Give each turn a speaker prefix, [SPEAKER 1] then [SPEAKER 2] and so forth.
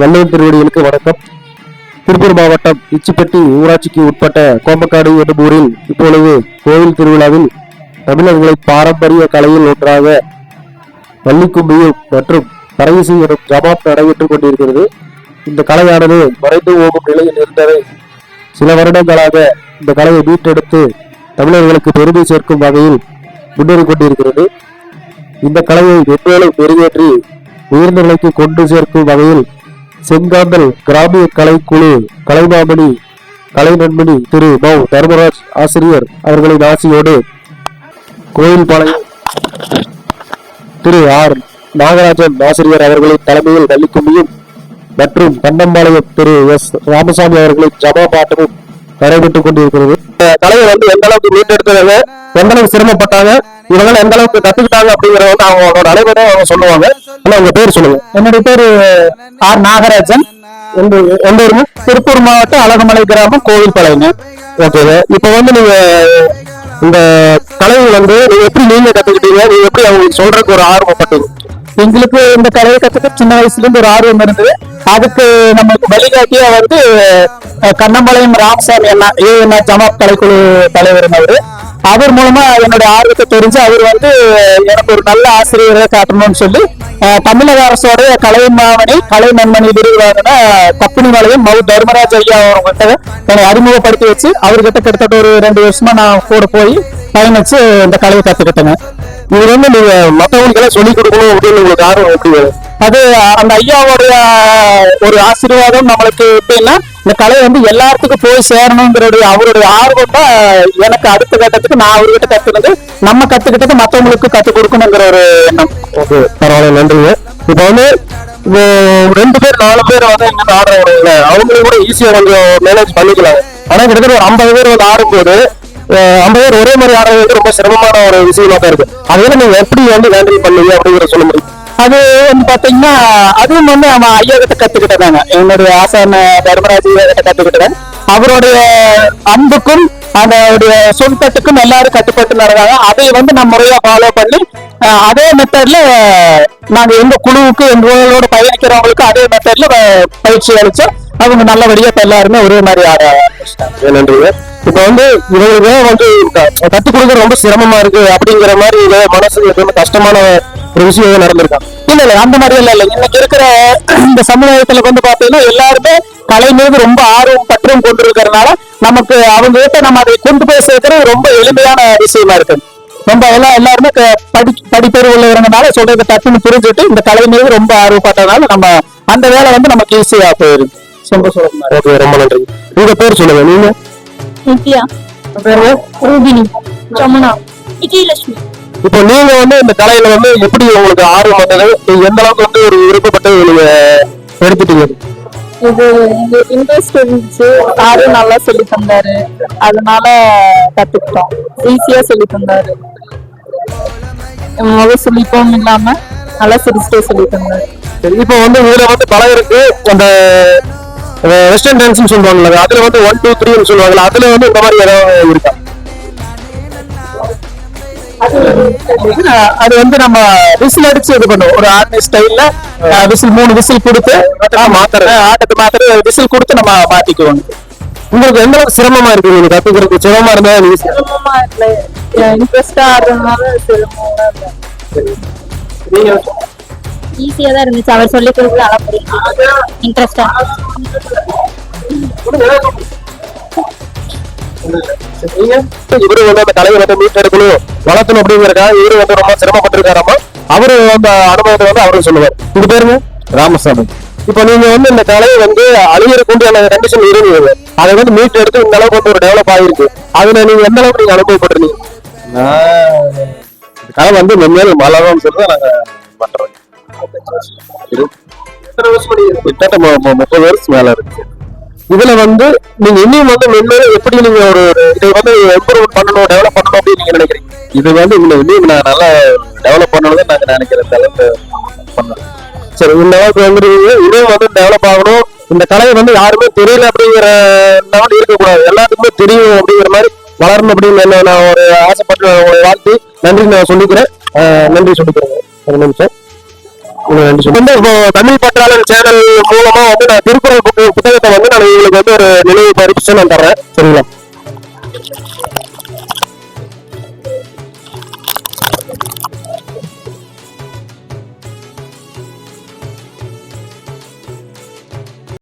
[SPEAKER 1] வள்ளுவன் திருவடிகளுக்கு வணக்கம். திருப்பூர் மாவட்டம் இச்சிப்பட்டி ஊராட்சிக்கு உட்பட்ட கோம்பக்காடு என்னும் ஊரில் இப்பொழுது கோவில் திருவிழாவில் தமிழர்களை பாரம்பரிய கலையில் ஒன்றாக வள்ளிக்கும்பியும் மற்றும் பரவிசு எனும் ஜமாப் நடைபெற்றுக் கொண்டிருக்கிறது. இந்த கலையானது மறைந்து போகும் நிலையில் இருந்ததை சில வருடங்களாக இந்த கலையை மீட்டெடுத்து தமிழர்களுக்கு பெருமை சேர்க்கும் வகையில் முன்னேறிக் கொண்டிருக்கிறது. இந்த கலையை மென்மேலும் மெருகேற்றி உயர்ந்த நிலைக்கு கொண்டு சேர்க்கும் வகையில் செங்காந்தல் கிராமிய கலைக்குழு கலைமாமணி கலைநண்மணி திரு மௌ. தர்மராஜ் ஆசிரியர் அவர்களின் ஆசியோடு கோயில் பாளையம் திரு ஆர். நாகராஜன் ஆசிரியர் அவர்களின் தலைமையில் வள்ளிக்கும்மியும் மற்றும் கண்ணம்பாளையம் திரு எஸ். ராமசாமி அவர்களின் ஜபா பாட்டமும் நடைபெற்றுக் கொண்டிருக்கிறது. இந்த கலையை வந்து எந்த அளவுக்கு மீட்டெடுத்தவங்க எந்த அளவுக்கு சிரமப்பட்டாங்க இவங்க எந்த அளவுக்கு கத்துக்கிட்டாங்க அப்படிங்கறத வந்து அவங்களோட அனைவரை அவங்க சொல்லுவாங்க. ஆனா உங்க பேர் சொல்லுங்க.
[SPEAKER 2] என்னுடைய பேரு ஆர் நாகராஜன்.
[SPEAKER 1] எந்த எந்த ஊருங்க?
[SPEAKER 2] திருப்பூர் மாவட்டம் அழகுமலை கிராமம் கோவில் பாளையங்க
[SPEAKER 1] ஓகேங்க இப்போ வந்து நீங்க இந்த கலையை வந்து நீங்க எப்படி நீங்க கத்துக்கிட்டீங்க? நீங்க எப்படி அவங்களுக்கு சொல்றதுக்கு ஒரு ஆர்வப்பட்டீங்க
[SPEAKER 2] எங்களுக்கு இந்த கலையை கத்துக்க சின்ன வயசுல இருந்து ஒரு ஆர்வம் இருந்தது. அதுக்கு நமக்கு வழிகாட்டியா வந்து கண்ணம்பாளையம் ராமசாமி அண்ணா ஏ அண்ணா ஜமாப் கலைக்குழு தலைவர் அவரு. அவர் மூலமா என்னோட ஆர்வத்தை தெரிஞ்சு அவர் வந்து எனக்கு ஒரு நல்ல ஆசிரியரை காட்டணும்னு சொல்லி தமிழக அரசோட கலை மாமணி கலை நன்மணி விருது வாங்கின கப்பனி மலையும் மவு தர்மராஜ் ஐயா அவர்கிட்ட என்னை அறிமுகப்படுத்தி வச்சு அவர்கிட்ட கிட்டத்தட்ட ஒரு ரெண்டு வருஷமா நான் கூட போய் பயணிச்சு இந்த கலையை கத்துக்கிட்டேங்க.
[SPEAKER 1] இது வந்து நீங்க மத்தவங்களுக்கு எல்லாம் சொல்லிக் கொடுக்கணும் அப்படின்னு உங்களுக்கு ஆர்வம் எப்படி
[SPEAKER 2] அது அந்த ஐயாவுடைய ஒரு ஆசீர்வாதம் நம்மளுக்கு எப்படின்னா இந்த கலை வந்து எல்லாத்துக்கும் போய் சேரணுங்கிற அவருடைய ஆர்வம் தான் எனக்கு அடுத்த கட்டத்துக்கு நான் அவர்கிட்ட கத்துனது. நம்ம கத்துக்கிட்டது மத்தவங்களுக்கு கத்துக் கொடுக்கணுங்கிற ஒரு எண்ணம்.
[SPEAKER 1] ஓகே பரவாயில்ல நன்றிங்க. இப்போ வந்து ரெண்டு பேர் நாலு பேர் வந்து இங்க ஆடுறவங்க அவங்களும் கூட ஈஸியா கொஞ்சம் மேனேஜ் பண்ணிக்கலாம். ஆனா கிட்டத்தட்ட ஒரு ஐம்பது பேர் வந்து ஆடும்போது ஐம்பது பேர் ஒரே மாதிரி ஆடுறது வந்து ரொம்ப சிரமமான ஒரு விஷயமா தான் இருக்கு. அதனால நீங்க எப்படி வந்து ஹேண்டில் பண்ணுவீங்க அப்படிங்கிற சொல்ல முடியும்?
[SPEAKER 2] அது வந்து பாத்தீங்கன்னா அதுவும் வந்து அவன் ஐயா கிட்ட கத்துக்கிட்டதாங்க. என்னுடைய ஆசான தர்மராஜ் ஐயா கிட்ட கத்துக்கிட்டேன் அவருடைய அன்புக்கும் அதோடைய சொற்கட்டுக்கும் எல்லாரும் கட்டுப்பட்டு நடந்தாங்க அதை வந்து நான் முறையா ஃபாலோ பண்ணி அதே மெத்தட்ல நாங்க எங்க குழுவுக்கு எங்களோட பயணிக்கிறவங்களுக்கு அதே மெத்தட்ல பயிற்சி அளிச்சோம் அவங்க நல்லபடியா இப்ப எல்லாருமே ஒரே மாதிரி ஆட
[SPEAKER 1] நன்றிங்க. இப்போ வந்து இவங்களுக்கு வந்து கத்துக் கொடுக்க ரொம்ப சிரமமா இருக்கு. அப்படிங்கிற மாதிரி எப்பவுமே கஷ்டமான ஒரு விஷயம் எதுவும் நடந்திருக்காங்க
[SPEAKER 2] இல்ல இல்ல அந்த மாதிரி எல்லாம் இல்ல. இன்னைக்கு இருக்கிற இந்த சமுதாயத்துல வந்து பாத்தீங்கன்னா எல்லாருமே கலை மீது ரொம்ப ஆர்வம் பற்றும் கொண்டு இருக்கிறதுனால நமக்கு அவங்க கிட்ட நம்ம அதை கொண்டு போய் சேர்க்கறது ரொம்ப எளிமையான விஷயமா இருக்கு. ரொம்ப எல்லாம் எல்லாருமே படி படிப்பறிவு உள்ளவங்கனால சொல்றதை டக்குன்னு புரிஞ்சுட்டு இந்த கலை மீது ரொம்ப ஆர்வப்பட்டதுனால நம்ம அந்த வேலை வந்து நமக்கு ஈஸியா போயிருக்கு ரொம்ப சொல்லுங்க
[SPEAKER 1] ஓகே ரொம்ப நன்றி. உங்க பேர் சொல்லுங்க நீங்க?
[SPEAKER 3] நித்யா. ரூபினி ஜமுனா விஜயலட்சுமி.
[SPEAKER 1] இப்போ நீங்க வந்து இந்த கலையில வந்து எப்படி உங்களுக்கு ஆர்வம் வந்தது? நீங்க எந்த அளவுக்கு வந்து ஒரு விருப்பப்பட்டு நீங்க எடுத்துட்டீங்க?
[SPEAKER 3] இது இன்ட்ரெஸ்ட் இருந்துச்சு. சாரும் நல்லா சொல்லி தந்தாரு. அதனால கத்துக்கிட்டோம். ஈஸியா சொல்லி தந்தாரு. முக சுழிப்பும் இல்லாம நல்லா சிரிச்சிட்டே சொல்லி தந்தாரு.
[SPEAKER 1] சரி, இப்போ வந்து இதுல வந்து பலம் இருக்கு. அந்த வெஸ்டர்ன் டான்ஸ் சொல்லுவாங்கல்ல அதுல வந்து ஒன் டூ த்ரீன்னு சொல்லுவாங்கல்ல அதுல வந்து இந்த மாதிரி ஏதாவது இருக்கா?
[SPEAKER 2] அது வந்து நம்ம விசில் அடிச்சு இது பண்ணுவோம். ஒரு ஆர்மி ஸ்டைல்ல விசில் மூணு விசில் கொடுத்து ஆட்டத்தை மாத்திர விசில் கொடுத்து நம்ம மாத்திக்குவோம்
[SPEAKER 1] உங்களுக்கு எந்த அளவுக்கு சிரமமா இருக்கு? நீங்க கத்துக்கிறதுக்கு சிரமமா இருந்தா நீங்க
[SPEAKER 3] சிரமமா இல்ல. இன்ட்ரெஸ்டா ஆடுறதுனால சிரமமா இல்ல. ஈஸியா தான் இருந்துச்சு. அவர் சொல்லி கொடுத்து புரியுது இன்ட்ரெஸ்டா
[SPEAKER 1] இவரு வந்து அந்த கலையை வந்து மீட்டெடுக்கணும் வளர்த்தணும் அப்படிங்கறதுக்காக இவரு வந்து ரொம்ப சிரமப்பட்டிருக்காராமா? அவரு அந்த அனுபவத்தை வந்து அவரும் சொல்லுவார். உங்க பேருங்க ராமசாமி. இப்ப நீங்க வந்து இந்த கலையை வந்து அழியறதுக்கு அந்த கண்டிஷன் இருந்தது. அதை வந்து மீட் எடுத்து இந்த அளவுக்கு வந்து ஒரு டெவலப் ஆகிருக்கு அதுல நீங்க எந்த அளவுக்கு நீங்க அனுபவப்படுறீங்க கலை வந்து மென்மேலும் மலரும் சொல்லி நாங்க பண்றோம். கிட்டத்தட்ட முப்பது வருஷம் மேல இருக்கு. இதுல வந்து நீங்க இன்னும் வந்து மென்மேலும் எப்படி நீங்க ஒரு இதை வந்து இம்ப்ரூவ் பண்ணணும் டெவலப் பண்ணணும் அப்படின்னு நீங்க நினைக்கிறீங்க? இது வந்து இன்னும் இன்னும் நான் நல்லா டெவலப் பண்ணணும் நாங்க நினைக்கிறேன் இந்த அளவுக்கு. பண்ணணும் சரி இந்த அளவுக்கு வந்து இன்னும் வந்து டெவலப் ஆகணும். இந்த கலையை வந்து யாருமே தெரியல அப்படிங்கிற லெவல் இருக்கக்கூடாது. எல்லாத்துக்குமே தெரியும் அப்படிங்கிற மாதிரி வளரணும் அப்படின்னு என்ன நான் ஒரு ஆசைப்பட்டு வாழ்த்து நன்றி நான் சொல்லிக்கிறேன். நன்றி சொல்லிக்கிறேன். ஒரு நிமிஷம். வந்து தமிழ் பற்றாளர் சேனல் மூலமா வந்து நான் திருக்குறள் புத்தகத்தை வந்து நான் உங்களுக்கு வந்து ஒரு நினைவு பரிசு நான் தர்றேன். சரிங்களா?